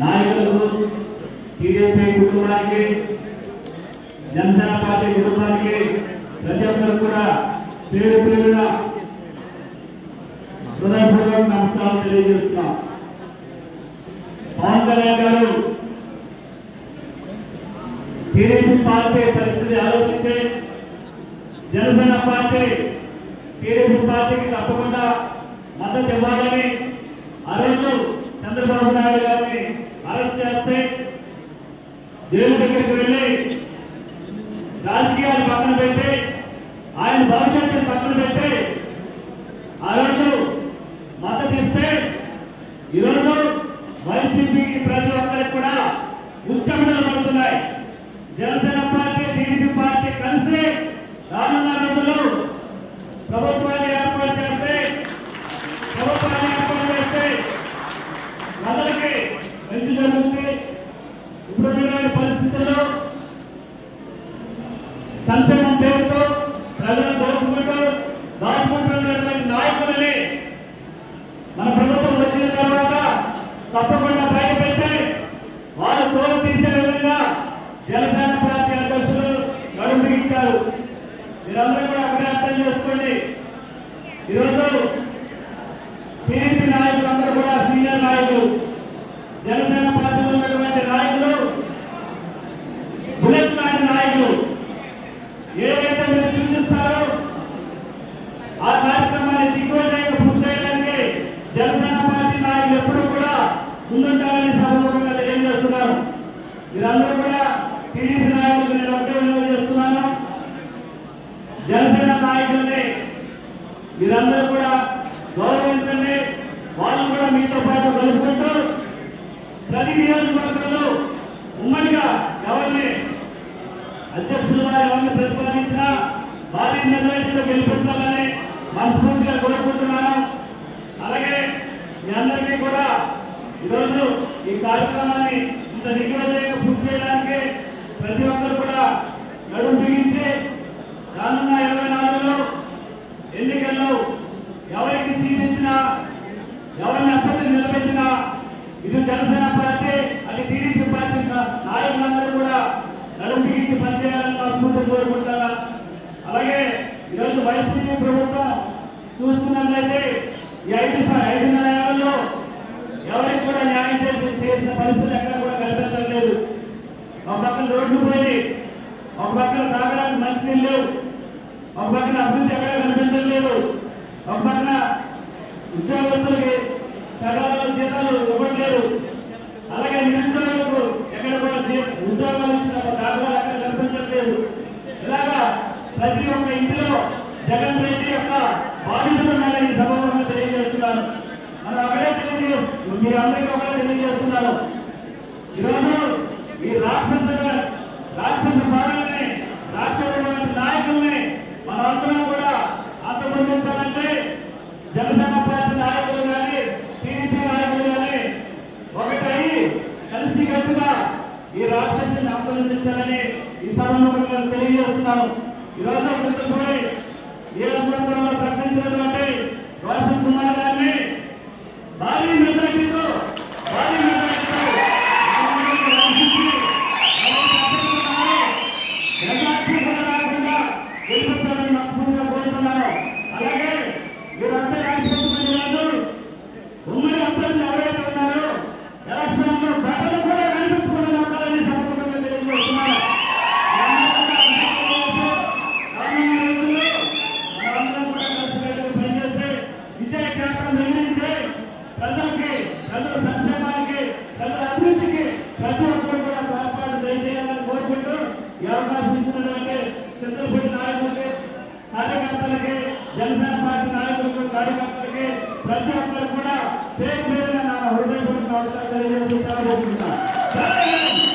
నాయకులకు టీడీపీ కుటుంబానికి జనసేన పార్టీ కుటుంబానికి ప్రతి ఒక్కరు కూడా పేరు పేరున హృదయపూర్వక నమస్కారం తెలియజేస్తున్నాం. పవన్ కళ్యాణ్ గారు టీడీపీ పార్టీ పరిస్థితి ఆలోచించి జనసేన పార్టీ టీడీపీ పార్టీకి తప్పకుండా మద్దతు ఇవ్వాలని చంద్రబాబు నాయుడు గారిని అరెస్ట్ చేస్తే జైలు దగ్గరికి వెళ్ళి రాజకీయాలు పక్కన పెట్టి ఆయన భవిష్యత్తు పక్కన పెట్టి ఆ రోజు మద్దతు ఇస్తే ఈరోజు వైసీపీకి ప్రతి ఒక్కరికి కూడా ఉచ్చమడలు పడుతున్నాయి. జనసేన పార్టీ టీడీపీ పార్టీ కలిసి రానున్న రోజుల్లో ప్రభుత్వాన్ని ఏర్పాటు చేస్తే ప్రభుత్వాన్ని ఏర్పాటు చేస్తే ప్రజలకి మంచి జరుగుతుంది ఇప్పుడున్న పరిస్థితుల్లో సంక్షేమం పేరుతో ప్రజలను దోచుకుంటూ దాచుకుంటున్నటువంటి నాయకులని మన ప్రభుత్వం వచ్చిన తర్వాత తప్పకుండా బయటపెట్టి వారు తోలు తీసే విధంగా జనసేన పార్టీ అధ్యక్షులు గడువు బిగించారు. మీరందరూ కూడా అక్కడే అర్థం చేసుకోండి. ఈరోజు టీడీపీ నాయకులు అందరూ కూడా సీనియర్ నాయకులు. జనసేన ఆ కార్యక్రమాన్ని దిగ్విజయంగా పూర్తి చేయడానికి జనసేన పార్టీ నాయకులు ఎప్పుడూ కూడా ముందుంటారని సభముఖంగా తెలియజేస్తున్నారు. మీరందరూ కూడా టీడీపీ నేను ఒకటే విలువ చేస్తున్నాను. జనసేన నాయకుల్ని మీరందరూ కూడా గౌరవించండి. వాళ్ళు కూడా మీతో పాటు కలుపుకుంటూ ప్రతి నియోజకవర్గంలో ఉమ్మడిగా ఎవరిని అధ్యక్షులు వారు ఎవరిని ప్రతిపాదించినా భారీ మెజారిటీలో గెలిపించాలని మనస్ఫూర్తిగా కోరుకుంటున్నాను. అలాగే మీ అందరికీ కూడా ఈరోజు ఈ కార్యక్రమాన్ని ఇంత నిగ్రహంగా పూర్తి చేయడానికి ప్రతి ఒక్కరు కూడా నడుము బిగించి రానున్న ఇరవై నాలుగులో ఎన్నికల్లో ఎవరికి సీట్ ఇచ్చినా ఎవరిని అభ్యర్థి నిలబెట్టినా ఇది జనసేన పార్టీ అది టీడీపీ పార్టీ నాయకులందరూ కూడా నడుము బిగించి పనిచేయాలని మనస్ఫూర్తి కోరుకుంటారా అలాగే ఈరోజు వైసీపీ ప్రభుత్వం చూసుకున్నట్లయితే ఈ ఐదు ఐదున్నర ఏళ్ళలో ఎవరికి కూడా న్యాయం చేసి చేసిన పరిస్థితులు ఎక్కడ కూడా కనిపించట్లేదు. ఒక పక్కన రోడ్లు పోయి ఒక పక్కన తాగడానికి మంచినీళ్ళు లేవు. ఒక పక్కన అభివృద్ధి ఎక్కడ కనిపించట్లేదు. ఒక పక్కన ఉద్యోగస్తులకి సకాలంలో జీతాలు ఇవ్వట్లేదు. అలాగే నిరుద్యోగులకు ఎక్కడ కూడా ఉద్యోగాలు ఇచ్చిన దాఖలాలు ఎక్కడ కనిపించట్లేదు. ఇలాగా ప్రతి ఒక్క జగన్ రెడ్డి యొక్క బాధితులు ఉన్నారని ఈ సభలో తెలియజేస్తున్నాను మనం ఒకటే తెలియజేస్తున్నాం మీరు అందరికీ ఒకటే తెలియజేస్తున్నాను ఈరోజు ఈ రాక్షస రాక్షస పాలనని రాక్షసమైన నాయకుల్ని మనందరం కూడా అంతమొందించాలంటే జనసేన పార్టీ నాయకులు కానీ టీడీపీ నాయకులు కానీ ఒకటై కలిసి కట్టుగా ఈ రాక్షసుని అంతమొందించాలని ఈ సభలో తెలియజేస్తున్నాను ఈరోజు చిత్తపూడి నియోజకవర్గంలో ప్రకటించినటువంటి రోషన్ కుమార్ గారిని భారీ మెజార్టీతో ఈ అవకాశం ఇచ్చినటువంటి చంద్రపూడి నాయకులకి కార్యకర్తలకి జనసేన పార్టీ నాయకులకు కార్యకర్తలకి ప్రతి ఒక్కరు కూడా పేరు పేరుగా నా హృదయపూర్వక నమస్కారం తెలియజేస్తూ ప్రారంభిస్తున్నాను